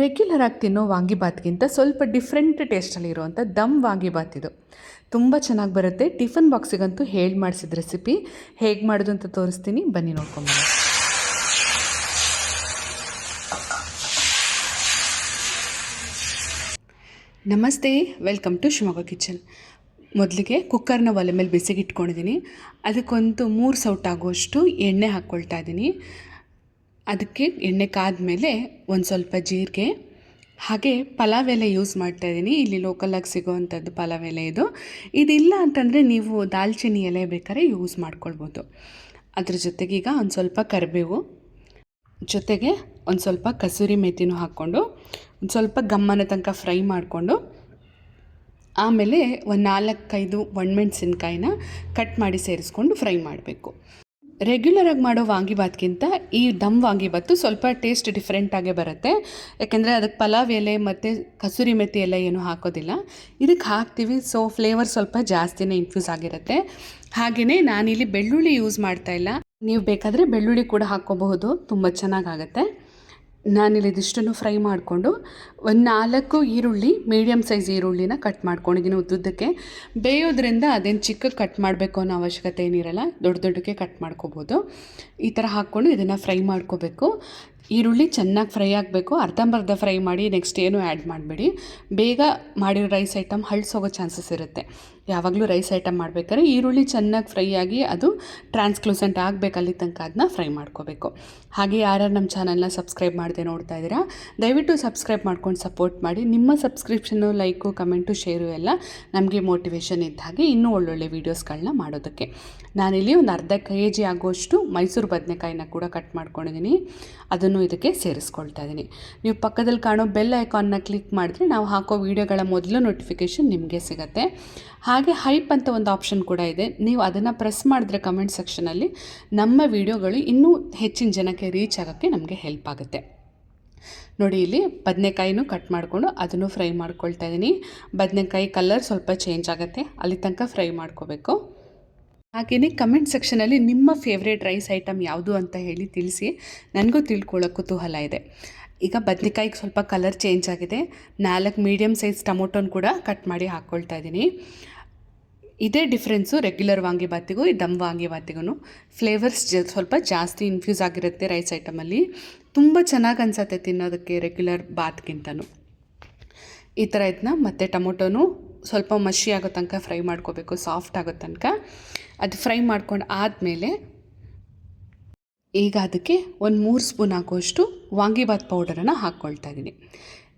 Regular ಆಗಿ ತಿನ್ನೋ ವಾಂಗಿಬಾತ್ಗಿಂತ ಸ್ವಲ್ಪ ಡಿಫ್ರೆಂಟ್ ಟೇಸ್ಟಲ್ಲಿ ಇರುವಂಥ ದಮ್ ವಾಂಗಿಬಾತ್ ಇದು. ತುಂಬ ಚೆನ್ನಾಗಿ ಬರುತ್ತೆ. ಟಿಫನ್ ಬಾಕ್ಸಿಗಂತೂ ಹೇಳಿ ಮಾಡಿಸಿದ ರೆಸಿಪಿ ಹೇಗೆ ಮಾಡೋದು ಅಂತ ತೋರಿಸ್ತೀನಿ. ಬನ್ನಿ ನೋಡ್ಕೊಂಬನ್ನಿ ನಮಸ್ತೆ. ವೆಲ್ಕಮ್ ಟು ಶಿವಮೊಗ್ಗ ಕಿಚನ್ ಮೊದಲಿಗೆ ಕುಕ್ಕರ್ನ ಒಲೆ ಮೇಲೆ ಬಿಸಿಗೆ ಇಟ್ಕೊಂಡಿದ್ದೀನಿ ಅದಕ್ಕೊಂದು ಮೂರು ಸೌಟ್ ಆಗುವಷ್ಟು ಎಣ್ಣೆ ಹಾಕ್ಕೊಳ್ತಾ ಇದ್ದೀನಿ ಅದಕ್ಕೆ ಎಣ್ಣೆ ಕಾದ್ಮೇಲೆ ಒಂದು ಸ್ವಲ್ಪ ಜೀರಿಗೆ, ಹಾಗೆ ಪಲಾವ್ ಎಲೆ ಯೂಸ್ ಮಾಡ್ತಾ ಇದ್ದೀನಿ. ಇಲ್ಲಿ ಲೋಕಲಾಗಿ ಸಿಗೋವಂಥದ್ದು ಪಲಾವ್ ಎಲೆ ಇದು. ಇದಿಲ್ಲ ಅಂತಂದರೆ ನೀವು ದಾಲ್ಚಿನ್ನಿ ಎಲೆ ಬೇಕಾದ್ರೆ ಯೂಸ್ ಮಾಡ್ಕೊಳ್ಬೋದು. ಅದ್ರ ಜೊತೆಗೆ ಈಗ ಒಂದು ಸ್ವಲ್ಪ ಕರಿಬೇವು, ಜೊತೆಗೆ ಒಂದು ಸ್ವಲ್ಪ ಕಸೂರಿ ಮೇಥಿನೂ ಹಾಕ್ಕೊಂಡು, ಒಂದು ಸ್ವಲ್ಪ ಗಮ್ಮನ ತನಕ ಫ್ರೈ ಮಾಡಿಕೊಂಡು, ಆಮೇಲೆ ಒಂದು ನಾಲ್ಕೈದು ಒಣಮೆಣಸಿನ್ಕಾಯಿನ ಕಟ್ ಮಾಡಿ ಸೇರಿಸ್ಕೊಂಡು ಫ್ರೈ ಮಾಡಬೇಕು. ರೆಗ್ಯುಲರಾಗಿ ಮಾಡೋ ವಾಂಗಿಭಾತ್ಗಿಂತ ಈ ದಮ್ ವಾಂಗಿಭಾತು ಸ್ವಲ್ಪ ಟೇಸ್ಟ್ ಡಿಫ್ರೆಂಟಾಗೇ ಬರುತ್ತೆ. ಯಾಕೆಂದರೆ ಅದಕ್ಕೆ ಪಲಾವ್ ಎಲೆ ಮತ್ತು ಕಸೂರಿ ಮೆಥಿ ಎಲೆ ಏನೂ ಹಾಕೋದಿಲ್ಲ. ಇದಕ್ಕೆ ಹಾಕ್ತೀವಿ ಸೊ ಫ್ಲೇವರ್ ಸ್ವಲ್ಪ ಜಾಸ್ತಿನೇ ಇನ್ಫ್ಯೂಸ್ ಆಗಿರುತ್ತೆ. ಹಾಗೆಯೇ ನಾನಿಲ್ಲಿ ಬೆಳ್ಳುಳ್ಳಿ ಯೂಸ್ ಮಾಡ್ತಾ ಇಲ್ಲ. ನೀವು ಬೇಕಾದರೆ ಬೆಳ್ಳುಳ್ಳಿ ಕೂಡ ಹಾಕ್ಕೋಬಹುದು, ತುಂಬ ಚೆನ್ನಾಗಾಗತ್ತೆ. ನಾನಿಲ್ಲಿ ಇದಿಷ್ಟನ್ನು ಫ್ರೈ ಮಾಡಿಕೊಂಡು ಒಂದು ನಾಲ್ಕು ಈರುಳ್ಳಿ ಮೀಡಿಯಮ್ ಸೈಜ್ ಈರುಳ್ಳಿನ ಕಟ್ ಮಾಡ್ಕೊಂಡಿದ್ದೀನಿ ಉದ್ದುದ್ದಕ್ಕೆ ಬೇಯೋದ್ರಿಂದ ಅದೇನು ಚಿಕ್ಕ ಕಟ್ ಮಾಡಬೇಕು ಅನ್ನೋ ಅವಶ್ಯಕತೆ ಏನಿರಲ್ಲ, ದೊಡ್ಡ ದೊಡ್ಡಕ್ಕೆ ಕಟ್ ಮಾಡ್ಕೋಬೋದು. ಈ ಥರ ಹಾಕ್ಕೊಂಡು ಇದನ್ನು ಫ್ರೈ ಮಾಡ್ಕೋಬೇಕು. ಈರುಳ್ಳಿ ಚೆನ್ನಾಗಿ ಫ್ರೈ ಆಗಬೇಕು, ಅರ್ಧಂಬರ್ಧ ಫ್ರೈ ಮಾಡಿ ನೆಕ್ಸ್ಟ್ ಏನು ಆ್ಯಡ್ ಮಾಡಬೇಡಿ. ಬೇಗ ಮಾಡಿರೋ ರೈಸ್ ಐಟಮ್ ಹಳ್ಸೋಗೋ ಚಾನ್ಸಸ್ ಇರುತ್ತೆ. ಯಾವಾಗಲೂ ರೈಸ್ ಐಟಮ್ ಮಾಡಬೇಕಾದ್ರೆ ಈರುಳ್ಳಿ ಚೆನ್ನಾಗಿ ಫ್ರೈ ಆಗಿ ಅದು ಟ್ರಾನ್ಸ್ಕ್ಲೂಸೆಂಟ್ ಆಗಬೇಕು ಅಲ್ಲಿ ತನಕ ಅದನ್ನ ಫ್ರೈ ಮಾಡ್ಕೋಬೇಕು. ಹಾಗೆ ಯಾರ್ಯಾರು ನಮ್ಮ ಚಾನಲ್ನ ಸಬ್ಸ್ಕ್ರೈಬ್ ಮಾಡದೆ ನೋಡ್ತಾ ಇದ್ದೀರಾ, ದಯವಿಟ್ಟು ಸಬ್ಸ್ಕ್ರೈಬ್ ಮಾಡ್ಕೊಂಡು ಸಪೋರ್ಟ್ ಮಾಡಿ. ನಿಮ್ಮ ಸಬ್ಸ್ಕ್ರಿಪ್ಷನು ಲೈಕು ಕಮೆಂಟು ಶೇರು ಎಲ್ಲ ನಮಗೆ ಮೋಟಿವೇಶನ್ ಇದ್ದ ಹಾಗೆ ಇನ್ನೂ ಒಳ್ಳೊಳ್ಳೆ ವೀಡಿಯೋಸ್ಗಳನ್ನ ಮಾಡೋದಕ್ಕೆ. ನಾನಿಲ್ಲಿ ಒಂದು ಅರ್ಧ ಕೆ ಜಿ ಆಗುವಷ್ಟು ಮೈಸೂರು ಬದನೆಕಾಯಿನ ಕೂಡ ಕಟ್ ಮಾಡ್ಕೊಂಡಿದ್ದೀನಿ ಅದನ್ನು ಇದಕ್ಕೆ ಸೇರಿಸ್ಕೊಳ್ತಾ ಇದ್ದೀನಿ. ನೀವು ಪಕ್ಕದಲ್ಲಿ ಕಾಣೋ ಬೆಲ್ ಐಕಾನ್ನ ಕ್ಲಿಕ್ ಮಾಡಿದ್ರೆ ನಾವು ಹಾಕೋ ವೀಡಿಯೋಗಳ ಮೊದಲು ನೋಟಿಫಿಕೇಷನ್ ನಿಮಗೆ ಸಿಗುತ್ತೆ. ಹಾಗೆ ಹೈಪ್ ಅಂತ ಒಂದು ಆಪ್ಷನ್ ಕೂಡ ಇದೆ. ನೀವು ಅದನ್ನು ಪ್ರೆಸ್ ಮಾಡಿದ್ರೆ ಕಮೆಂಟ್ ಸೆಕ್ಷನಲ್ಲಿ ನಮ್ಮ ವೀಡಿಯೋಗಳು ಇನ್ನೂ ಹೆಚ್ಚಿನ ಜನಕ್ಕೆ ರೀಚ್ ಆಗೋಕ್ಕೆ ನಮಗೆ ಹೆಲ್ಪ್ ಆಗುತ್ತೆ. ನೋಡಿ, ಇಲ್ಲಿ ಬದನೆಕಾಯಿನೂ ಕಟ್ ಮಾಡಿಕೊಂಡು ಅದನ್ನು ಫ್ರೈ ಮಾಡ್ಕೊಳ್ತಾ ಇದ್ದೀನಿ. ಬದನೆಕಾಯಿ ಕಲರ್ ಸ್ವಲ್ಪ ಚೇಂಜ್ ಆಗುತ್ತೆ. ಅಲ್ಲಿ ತನಕ ಫ್ರೈ ಮಾಡ್ಕೋಬೇಕು. ಹಾಗೆಯೇ ಕಮೆಂಟ್ ಸೆಕ್ಷನಲ್ಲಿ ನಿಮ್ಮ ಫೇವ್ರೇಟ್ ರೈಸ್ ಐಟಮ್ ಯಾವುದು ಅಂತ ಹೇಳಿ ತಿಳಿಸಿ. ನನಗೂ ತಿಳ್ಕೊಳ್ಳೋ ಕುತೂಹಲ ಇದೆ. ಈಗ ಬದನೆಕಾಯಿಗೆ ಸ್ವಲ್ಪ ಕಲರ್ ಚೇಂಜ್ ಆಗಿದೆ. ನಾಲ್ಕು ಮೀಡಿಯಮ್ ಸೈಜ್ ಟೊಮೊಟೊನ ಕೂಡ ಕಟ್ ಮಾಡಿ ಹಾಕ್ಕೊಳ್ತಾ ಇದ್ದೀನಿ. ಇದೇ ಡಿಫ್ರೆನ್ಸು ರೆಗ್ಯುಲರ್ ವಾಂಗಿಬಾತಿಗೂ ಈ ದಮ್ ವಾಂಗಿಬಾತಿಗೂ ಫ್ಲೇವರ್ಸ್ ಜ ಸ್ವಲ್ಪ ಜಾಸ್ತಿ ಇನ್ಫ್ಯೂಸ್ ಆಗಿರುತ್ತೆ ರೈಸ್ ಐಟಮಲ್ಲಿ ತುಂಬ ಚೆನ್ನಾಗಿ ಅನ್ಸತ್ತೆ ತಿನ್ನೋದಕ್ಕೆ ರೆಗ್ಯುಲರ್ ಬಾತ್ಗಿಂತನೂ. ಈ ಥರ ಇದನ್ನ ಮತ್ತು ಟೊಮೊಟೊನು ಸ್ವಲ್ಪ ಮಷಿ ಆಗೋ ತನಕ ಫ್ರೈ ಮಾಡ್ಕೋಬೇಕು ಸಾಫ್ಟ್ ಆಗೋ ತನಕ. ಅದು ಫ್ರೈ ಮಾಡ್ಕೊಂಡು ಆದಮೇಲೆ ಈಗ ಅದಕ್ಕೆ ಒಂದು ಮೂರು ಸ್ಪೂನ್ ಹಾಕುವಷ್ಟು ವಾಂಗಿಬಾತ್ ಪೌಡರನ್ನು ಹಾಕ್ಕೊಳ್ತಾ ಇದ್ದೀನಿ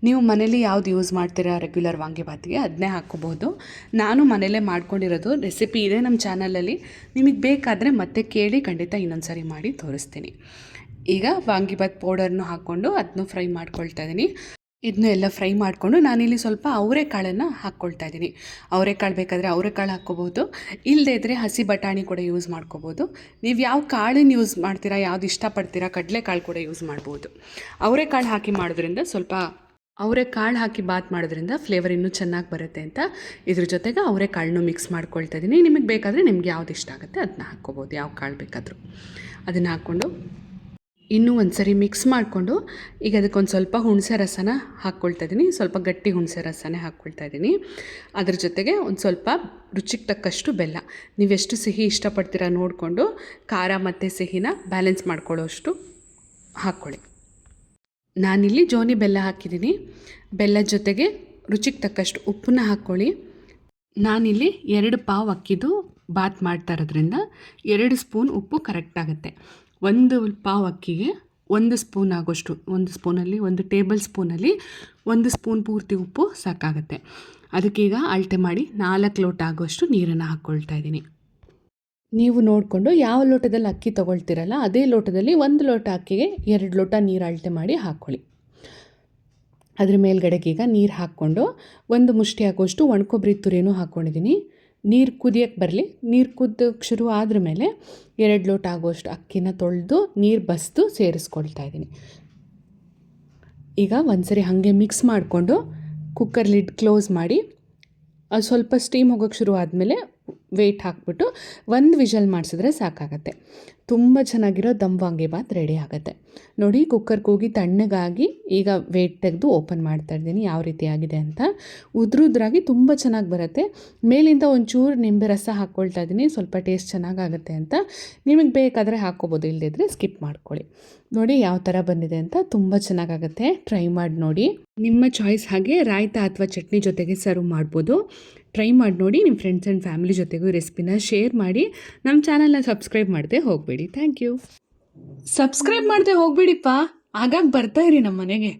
ನೀವು ಮನೇಲಿ ಯಾವ್ದು ಯೂಸ್ ಮಾಡ್ತೀರಾ ರೆಗ್ಯುಲರ್ ವಾಂಗಿಬಾತಿಗೆ ಅದನ್ನೇ ಹಾಕ್ಕೋಬೋದು. ನಾನು ಮನೇಲೇ ಮಾಡ್ಕೊಂಡಿರೋದು ರೆಸಿಪಿ ಇದೆ ನಮ್ಮ ಚಾನಲಲ್ಲಿ ನಿಮಗೆ ಬೇಕಾದರೆ ಮತ್ತೆ ಕೇಳಿ ಖಂಡಿತ ಇನ್ನೊಂದು ಸಾರಿ ಮಾಡಿ ತೋರಿಸ್ತೀನಿ. ಈಗ ವಾಂಗಿಬಾತ್ ಪೌಡರ್ನು ಹಾಕ್ಕೊಂಡು ಅದನ್ನು ಫ್ರೈ ಮಾಡ್ಕೊಳ್ತಾ ಇದ್ದೀನಿ ಇದನ್ನು ಎಲ್ಲ ಫ್ರೈ ಮಾಡಿಕೊಂಡು ನಾನಿಲ್ಲಿ ಸ್ವಲ್ಪ ಅವರೆಕಾಳನ್ನು ಹಾಕ್ಕೊಳ್ತಾ ಇದ್ದೀನಿ. ಅವರೆಕಾಳು ಬೇಕಾದರೆ ಅವರೆಕಾಳು ಹಾಕ್ಕೋಬೋದು ಇಲ್ಲದೇ ಇದ್ದರೆ ಹಸಿ ಬಟಾಣಿ ಕೂಡ ಯೂಸ್ ಮಾಡ್ಕೋಬೋದು. ನೀವು ಯಾವ ಕಾಳನ್ನು ಯೂಸ್ ಮಾಡ್ತೀರಾ, ಯಾವ್ದು ಇಷ್ಟಪಡ್ತೀರಾ ಕಡಲೆಕಾಳು ಕೂಡ ಯೂಸ್ ಮಾಡ್ಬೋದು. ಅವರೆಕಾಳು ಹಾಕಿ ಮಾಡೋದ್ರಿಂದ ಸ್ವಲ್ಪ ಅವರೆಕಾಳು ಹಾಕಿ ಬಾತ್ ಮಾಡೋದ್ರಿಂದ ಫ್ಲೇವರ್ ಇನ್ನೂ ಚೆನ್ನಾಗಿ ಬರುತ್ತೆ ಅಂತ ಇದ್ರ ಜೊತೆಗೆ ಅವರೆಕಾಳನ್ನು ಮಿಕ್ಸ್ ಮಾಡ್ಕೊಳ್ತಾ ಇದ್ದೀನಿ. ನಿಮಗೆ ಬೇಕಾದರೆ ನಿಮ್ಗೆ ಯಾವ್ದು ಇಷ್ಟ ಆಗುತ್ತೆ ಅದನ್ನ ಹಾಕ್ಕೋಬೋದು, ಯಾವ ಕಾಳು ಬೇಕಾದರೂ. ಅದನ್ನು ಹಾಕ್ಕೊಂಡು ಇನ್ನೂ ಒಂದು ಸರಿ ಮಿಕ್ಸ್ ಮಾಡಿಕೊಂಡು ಈಗ ಅದಕ್ಕೊಂದು ಸ್ವಲ್ಪ ಹುಣಸೆ ರಸನ ಹಾಕ್ಕೊಳ್ತಾ ಇದ್ದೀನಿ. ಸ್ವಲ್ಪ ಗಟ್ಟಿ ಹುಣಸೆ ರಸನೇ ಹಾಕ್ಕೊಳ್ತಾ ಇದ್ದೀನಿ. ಅದ್ರ ಜೊತೆಗೆ ಒಂದು ಸ್ವಲ್ಪ ರುಚಿಗೆ ತಕ್ಕಷ್ಟು ಬೆಲ್ಲ. ನೀವೆಷ್ಟು ಸಿಹಿ ಇಷ್ಟಪಡ್ತೀರಾ ನೋಡಿಕೊಂಡು ಖಾರ ಮತ್ತು ಸಿಹಿನ ಬ್ಯಾಲೆನ್ಸ್ ಮಾಡ್ಕೊಳ್ಳೋಷ್ಟು ಹಾಕ್ಕೊಳ್ಳಿ ನಾನಿಲ್ಲಿ ಜೋನಿ ಬೆಲ್ಲ ಹಾಕಿದ್ದೀನಿ. ಬೆಲ್ಲದ ಜೊತೆಗೆ ರುಚಿಗೆ ತಕ್ಕಷ್ಟು ಉಪ್ಪನ್ನ ಹಾಕ್ಕೊಳ್ಳಿ ನಾನಿಲ್ಲಿ ಎರಡು ಪಾವ್ ಅಕ್ಕಿದು ಬಾತ್ ಮಾಡ್ತಾ ಇರೋದ್ರಿಂದ ಎರಡು ಸ್ಪೂನ್ ಉಪ್ಪು ಕರೆಕ್ಟ್ ಆಗುತ್ತೆ. ಒಂದು ಪಾವ್ ಅಕ್ಕಿಗೆ ಒಂದು ಸ್ಪೂನ್ ಆಗೋಷ್ಟು, ಒಂದು ಸ್ಪೂನಲ್ಲಿ, ಒಂದು ಟೇಬಲ್ ಸ್ಪೂನಲ್ಲಿ ಒಂದು ಸ್ಪೂನ್ ಪೂರ್ತಿ ಉಪ್ಪು ಸಾಕಾಗುತ್ತೆ. ಅದಕ್ಕೀಗ ಅಳತೆ ಮಾಡಿ ನಾಲ್ಕು ಲೋಟ ಆಗೋಷ್ಟು ನೀರನ್ನು ಹಾಕ್ಕೊಳ್ತಾ ಇದ್ದೀನಿ. ನೀವು ನೋಡಿಕೊಂಡು ಯಾವ ಲೋಟದಲ್ಲಿ ಅಕ್ಕಿ ತೊಗೊಳ್ತಿರಲ್ಲ, ಅದೇ ಲೋಟದಲ್ಲಿ ಒಂದು ಲೋಟ ಅಕ್ಕಿಗೆ ಎರಡು ಲೋಟ ನೀರು ಅಳತೆ ಮಾಡಿ ಹಾಕ್ಕೊಳ್ಳಿ. ಅದ್ರ ಮೇಲ್ಗಡೆಗೀಗ ನೀರು ಹಾಕ್ಕೊಂಡು ಒಂದು ಮುಷ್ಟಿ ಹಾಕೋಷ್ಟು ಒಣಕೊಬ್ಬರಿ ತುರಿಯೂ ಹಾಕ್ಕೊಂಡಿದ್ದೀನಿ. ನೀರು ಕುದಿಯೋಕ್ಕೆ ಬರಲಿ. ನೀರು ಕುದ್ದಕ್ಕೆ ಶುರು ಆದ್ರ ಮೇಲೆ ಎರಡು ಲೋಟ ಆಗುವಷ್ಟು ಅಕ್ಕಿನ ತೊಳೆದು ನೀರು ಬಸ್ದು ಸೇರಿಸ್ಕೊಳ್ತಾ ಇದ್ದೀನಿ. ಈಗ ಒಂದ್ಸರಿ ಹಾಗೆ ಮಿಕ್ಸ್ ಮಾಡಿಕೊಂಡು ಕುಕ್ಕರ್ ಲಿಡ್ ಕ್ಲೋಸ್ ಮಾಡಿ ಸ್ವಲ್ಪ ಸ್ಟೀಮ್ ಹೋಗೋಕ್ಕೆ ಶುರು ಆದಮೇಲೆ ವೆಯ್ಟ್ ಹಾಕ್ಬಿಟ್ಟು ಒಂದು ವಿಷಲ್ ಮಾಡಿಸಿದ್ರೆ ಸಾಕಾಗತ್ತೆ. ತುಂಬ ಚೆನ್ನಾಗಿರೋ ದಮ್ ವಾಂಗಿಬಾತ್ ರೆಡಿ ಆಗುತ್ತೆ. ನೋಡಿ ಕುಕ್ಕರ್ ಕೂಗಿ ತಣ್ಣಗಾಗಿ ಈಗ ವೇಟ್ ತೆಗೆದು ಓಪನ್ ಮಾಡ್ತಾ ಇದ್ದೀನಿ, ಯಾವ ರೀತಿ ಆಗಿದೆ ಅಂತ. ಉದ್ರುದ್ರಾಗಿ ತುಂಬ ಚೆನ್ನಾಗಿ ಬರುತ್ತೆ. ಮೇಲಿಂದ ಒಂಚೂರು ನಿಂಬೆ ರಸ ಹಾಕ್ಕೊಳ್ತಾ ಇದ್ದೀನಿ, ಸ್ವಲ್ಪ ಟೇಸ್ಟ್ ಚೆನ್ನಾಗಾಗುತ್ತೆ ಅಂತ. ನಿಮಗೆ ಬೇಕಾದರೆ ಹಾಕ್ಕೋಬೋದು ಇಲ್ಲದಿದ್ದರೆ ಸ್ಕಿಪ್ ಮಾಡ್ಕೊಳ್ಳಿ. ನೋಡಿ, ಯಾವ ಥರ ಬಂದಿದೆ ಅಂತ ತುಂಬ ಚೆನ್ನಾಗಾಗುತ್ತೆ. ಟ್ರೈ ಮಾಡಿ ನೋಡಿ. ನಿಮ್ಮ ಚಾಯ್ಸ್ ಹಾಗೆ ರಾಯ್ತ ಅಥವಾ ಚಟ್ನಿ ಜೊತೆಗೆ ಸರ್ವ್ ಮಾಡ್ಬೋದು. ಟ್ರೈ ಮಾಡಿ ನೋಡಿ ನಿಮ್ಮ ಫ್ರೆಂಡ್ಸ್ ಆ್ಯಂಡ್ ಫ್ಯಾಮಿಲಿ ಜೊತೆಗೂ ರೆಸಿಪಿನ ಶೇರ್ ಮಾಡಿ ನಮ್ಮ ಚಾನಲ್ನ ಸಬ್ಸ್ಕ್ರೈಬ್ ಮಾಡದೆ ಹೋಗಬೇಡಿ. ಥ್ಯಾಂಕ್ ಯು ಸಬ್ಸ್ಕ್ರೈಬ್ ಮಾಡದೆ ಹೋಗಬೇಡಿಪ್ಪ. ಆಗಾಗ ಬರ್ತಾ ಇರಿ ನಮ್ಮ ಮನೆಗೆ.